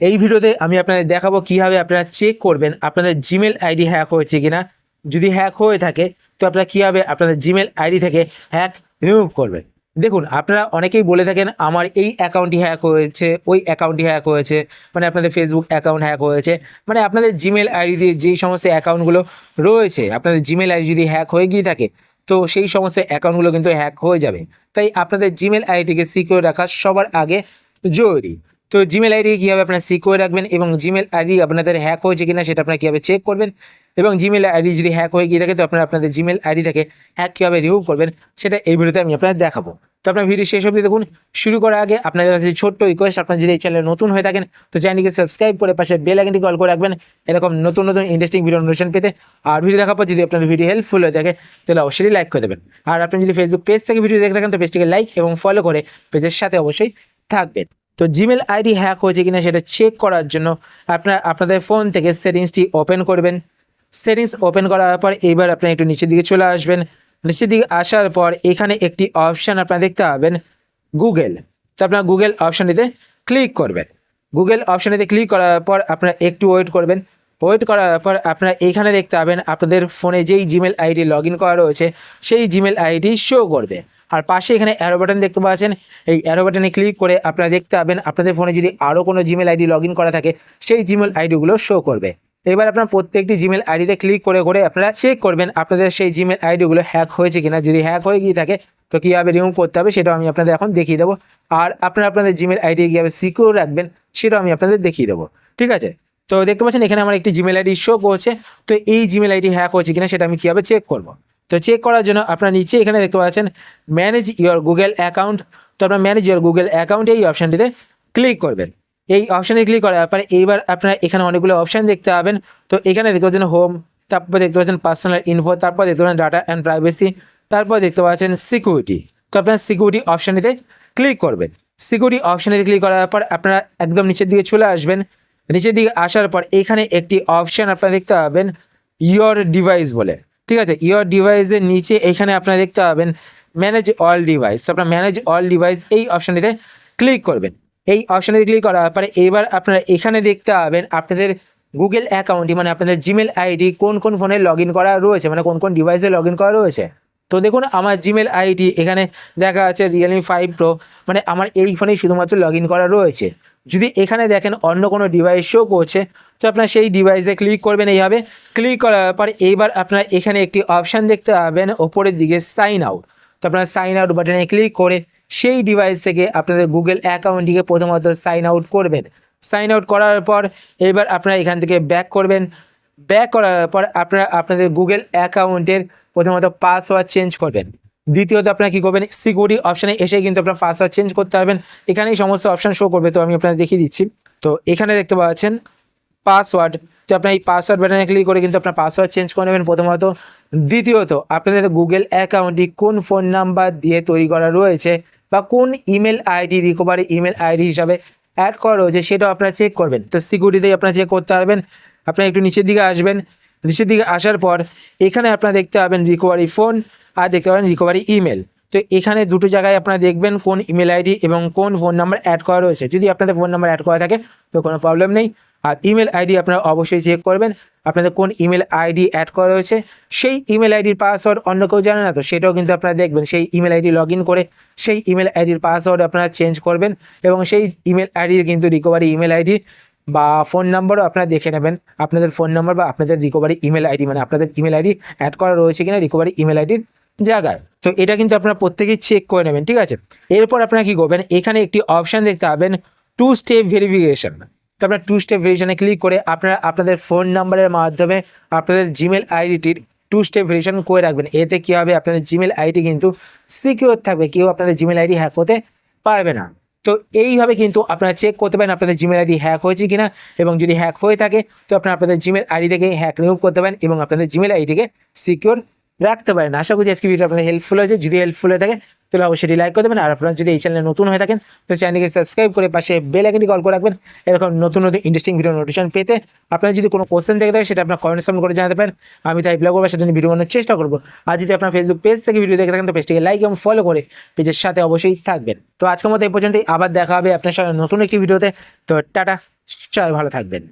এই ভিডিওতে আমি আপনাদের দেখাবো কীভাবে আপনারা চেক করবেন আপনাদের জিমেল আইডি হ্যাক হয়েছে কিনা। যদি হ্যাক হয়ে থাকে, তো আপনারা কীভাবে আপনাদের জিমেল আইডি থেকে হ্যাক রিমুভ করবেন। দেখুন, আপনারা অনেকেই বলে থাকেন, আমার এই অ্যাকাউন্টটি হ্যাক হয়েছে, ওই অ্যাকাউন্টটি হ্যাক হয়েছে। মানে আপনাদের ফেসবুক অ্যাকাউন্ট হ্যাক হয়েছে। মানে আপনাদের জিমেল আইডি দিয়ে যেই সমস্ত অ্যাকাউন্টগুলো রয়েছে, আপনাদের জিমেল আইডি যদি হ্যাক হয়ে গিয়ে থাকে, তো সেই সমস্ত অ্যাকাউন্টগুলো কিন্তু হ্যাক হয়ে যাবে। তাই আপনাদের জিমেল আইডিকে সিকিউর রাখা সবার আগে জরুরি। তো জিমেল আইডি কীভাবে আপনারা সিকিউর রাখবেন এবং জিমেল আইডি আপনাদের হ্যাক হয়েছে কিনা সেটা আপনারা কীভাবে চেক করবেন এবং জিমেল আইডি যদি হ্যাক হয়ে গিয়ে থাকে তো আপনারা আপনাদের জিমেল আইডি থেকে হ্যাক কীভাবে রিমুভ করবেন সেটা এই ভিডিওতে আমি আপনাদের দেখাবো। তো আপনার ভিডিও শেষ অবধি দেখুন, শুরু করার আগে আপনাদের কাছে ছোট্ট রিকোয়েস্ট আপনার যদি এই চ্যানেলে নতুন হয়ে থাকেন, তো চ্যানেলটিকে সাবস্ক্রাইব করে পাশে বেল আইকনটি কল করে রাখবেন, এরকম নতুন নতুন ইন্টারেস্টিং ভিডিও নোটিফিকেশন পেতে। আর ভিডিও দেখার পর যদি আপনার ভিডিও হেল্পফুল হয়ে থাকে, তাহলে অবশ্যই লাইক করে দেবেন। আর আপনি যদি ফেসবুক পেজ থেকে ভিডিও দেখে থাকেন, তো পেজটিকে লাইক এবং ফলো করে পেজের সাথে অবশ্যই থাকবেন। তো জিমেল আইডি হ্যাক হয়েছে কিনা সেটা চেক করার জন্য আপনার, আপনাদের ফোন থেকে সেটিংসটি ওপেন করবেন। সেটিংস ওপেন করার পর এইবার আপনি একটু নিচের দিকে চলে আসবেন। নিচের দিকে আসার পর এখানে একটি অপশান আপনার দেখতে পাবেন গুগল তো আপনার গুগল অপশানটিতে ক্লিক করবেন। গুগল অপশানটিতে ক্লিক করার পর আপনারা একটু ওয়েট করবেন। ওয়েট করার পর আপনারা এখানে দেখতে পাবেন আপনাদের ফোনে যেই জিমেল আইডি লগ ইন করা রয়েছে, সেই জিমেল আইডি শো করবে। আর পাশে এখানে অ্যারো বাটন দেখতে পাচ্ছেন, এই অ্যারো বাটনে ক্লিক করে আপনারা দেখতে পাবেন, আপনাদের ফোনে যদি আরও কোনো জিমেল আইডি লগ করা থাকে, সেই জিমেল আইডিগুলো শো করবে। এবার আপনার প্রত্যেকটি জিমেল আইডিতে ক্লিক করে করে আপনারা চেক করবেন আপনাদের সেই জিমেল আইডিগুলো হ্যাক হয়েছে কিনা। যদি হ্যাক হয়ে গিয়ে থাকে, তো কীভাবে রিমুভ করতে হবে সেটাও আমি আপনাদের এখন দেখিয়ে দেবো। আর আপনারা আপনাদের জিমেল আইডি কীভাবে সিকিউর রাখবেন, সেটাও আমি আপনাদের দেখিয়ে দেবো। ঠিক আছে? তো দেখতে পাচ্ছেন, এখানে আমার একটি জিমেল আইডি শো করছে। তো এই জিমেল আইডি হ্যাক হয়েছে কিনা সেটা আমি কীভাবে চেক করব? তো চেক করার জন্য আপনার নিচে এখানে দেখতে পাচ্ছেন ম্যানেজ ইওর গুগল অ্যাকাউন্ট তো আপনার ম্যানেজ ইওর গুগল অ্যাকাউন্ট এই অপশানটিতে ক্লিক করবেন। এই অপশানে ক্লিক করার পরে এইবার আপনারা এখানে অনেকগুলো অপশান দেখতে পাবেন। তো এখানে দেখতে পাচ্ছেন হোম তারপর দেখতে পাচ্ছেন পার্সোনাল ইনফো তারপর দেখতে পাচ্ছেন ডাটা অ্যান্ড প্রাইভেসি তারপর দেখতে পাচ্ছেন সিকিউরিটি তো আপনার সিকিউরিটি অপশানটিতে ক্লিক করবেন। সিকিউরিটি অপশানে ক্লিক করার পর আপনারা একদম নিচের দিকে চলে আসবেন। নিচের দিকে আসার পর এখানে একটি অপশান আপনারা দেখতে পাবেন ইয়র ডিভাইস বলে। ঠিক আছে? ইয়র ডিভাইসের নিচে এখানে আপনারা দেখতে পাবেন ম্যানেজ অল ডিভাইস আপনার ম্যানেজ অল ডিভাইস এই অপশানটিতে ক্লিক করবেন। এই অপশানটিতে ক্লিক করার পরে এবার আপনারা এখানে দেখতে পাবেন আপনাদের গুগল অ্যাকাউন্টটি মানে আপনাদের জিমেল আইডি কোন কোন ফোনে লগ করা রয়েছে মানে কোন কোন ডিভাইসে লগ করা রয়েছে। তো দেখুন, আমার জিমেল আইডি এখানে দেখা আছে রিয়েলমি ফাইভ প্রো মানে আমার এই ফোনেই শুধুমাত্র লগ করা রয়েছে। যদি এখানে দেখেন অন্য কোনো ডিভাইস শো করছে, তো আপনার সেই ডিভাইসে ক্লিক করবেন এইভাবে। ক্লিক করার পর এইবার আপনারা এখানে একটি অপশান দেখতে পাবেন, ওপরের দিকে সাইন আউট তো আপনার সাইন আউট বাটনে ক্লিক করে সেই ডিভাইস থেকে আপনাদের গুগল অ্যাকাউন্টটিকে প্রথমত সাইন আউট করবেন। সাইন আউট করার পর এবার আপনারা এখান থেকে ব্যাক করবেন। ব্যাক করার পর আপনারা আপনাদের গুগল অ্যাকাউন্টের প্রথমত পাসওয়ার্ড চেঞ্জ করবেন। দ্বিতীয়ত আপনারা কী করবেন? সিকিউরিটি অপশানে এসে কিন্তু আপনার পাসওয়ার্ড চেঞ্জ করতে পারবেন। এখানেই সমস্ত অপশান শো করবে। তো আমি আপনাদের দেখিয়ে দিচ্ছি। তো এখানে দেখতে পাচ্ছেন পাসওয়ার্ড তো আপনার এই পাসওয়ার্ড বাটনে ক্লিক করে কিন্তু আপনার পাসওয়ার্ড চেঞ্জ করে নেবেন প্রথমত। দ্বিতীয়ত, আপনাদের গুগল অ্যাকাউন্টটি কোন ফোন নাম্বার দিয়ে তৈরি করা রয়েছে বা কোন email ID recovery email ID হিসাবে অ্যাড করা রয়েছে সেটাও আপনারা চেক করবেন। তো সিকিউরিটিতেই আপনারা চেক করতে পারবেন। আপনারা একটু নিচের দিকে আসবেন। নিচের দিকে আসার পর এখানে আপনারা দেখতে পাবেন রিকভারি ফোন আর দেখতে পাবেন রিকভারি ইমেল তো এখানে দুটো জায়গায় আপনারা দেখবেন কোন ইমেল আইডি এবং কোন ফোন নাম্বার অ্যাড করা রয়েছে যদি আপনাদের ফোন নাম্বার অ্যাড করা থাকে তো কোনো প্রবলেম নেই আর ইমেল আইডি আপনারা অবশ্যই চেক করবেন আপনাদের কোন ইমেল আইডি অ্যাড করা রয়েছে সেই ইমেল আইডির পাসওয়ার্ড অন্য কেউ জানে না তো সেটাও কিন্তু আপনারা দেখবেন সেই ইমেল আইডি লগ করে সেই ইমেল আইডির পাসওয়ার্ড আপনারা চেঞ্জ করবেন এবং সেই ইমেল আইডির কিন্তু রিকভারি ইমেল আইডি বা ফোন নাম্বারও আপনারা দেখে নেবেন আপনাদের ফোন নাম্বার বা আপনাদের রিকভারি ইমেল আইডি মানে আপনাদের ইমেল আইডি অ্যাড করা রয়েছে কিনা রিকভারি ইমেল আইডির জায়গায়। তো এটা কিন্তু আপনারা প্রত্যেকেই চেক করে নেবেন, ঠিক আছে? এরপর আপনারা কী করবেন? এখানে একটি অপশান দেখতে পাবেন টু স্টেপ ভেরিফিকেশন তো আপনার টু স্টেপ ভেরিফিকেশনে ক্লিক করে আপনারা আপনাদের ফোন নাম্বারের মাধ্যমে আপনাদের জিমেল আইডিটির টু স্টেপ ভেরিফিকেশন করে রাখবেন। এতে কী হবে? আপনাদের জিমেল আইডি কিন্তু সিকিউর থাকবে। কেউ আপনাদের জিমেল আইডি হ্যাক হতে পারবে না। তো এইভাবে কিন্তু আপনারা চেক করতে পারেন আপনাদের জিমেল আইডি হ্যাক হয়েছে কিনা এবং যদি হ্যাক হয়ে থাকে, তো আপনারা আপনাদের জিমেল আইডি থেকে হ্যাক রিমুভ করতে পারেন এবং আপনাদের জিমেল আইডিকে সিকিউর রাখতে পারেন। আশা করি আজকে ভিডিও আপনার হেল্পফুল হয়েছে। যদি হেল্পফুল হয়ে থাকে, তাহলে অবশ্যই লাইক করে দেবেন। আর আপনারা যদি এই চ্যানেলে নতুন হয়ে থাকেন, তো চ্যানেলকে সাবস্ক্রাইব করে পাশে বেল আইকনটি কল করে রাখবেন। এরকম নতুন নতুন ইন্টারেস্টিং ভিডিও নোটিফিকেশন পেতে আপনার যদি কোনো কোশ্চেন থেকে থাকে, সেটা আপনার কমেন্ট সামনে করে জানাতে পারেন। আমি তাই ব্লগ করবার সেজন্য ভিডিও বানানোর চেষ্টা করব। আর যদি আপনার ফেসবুক পেজ থেকে ভিডিও দেখে থাকেন, তো পেজটিকে লাইক এবং ফলো করে পেজের সাথে অবশ্যই থাকবেন। তো আজকের মতো এই পর্যন্তই। আবার দেখা হবে আপনার সাথে নতুন একটি ভিডিওতে তো টাটা, সবাই ভালো থাকবেন।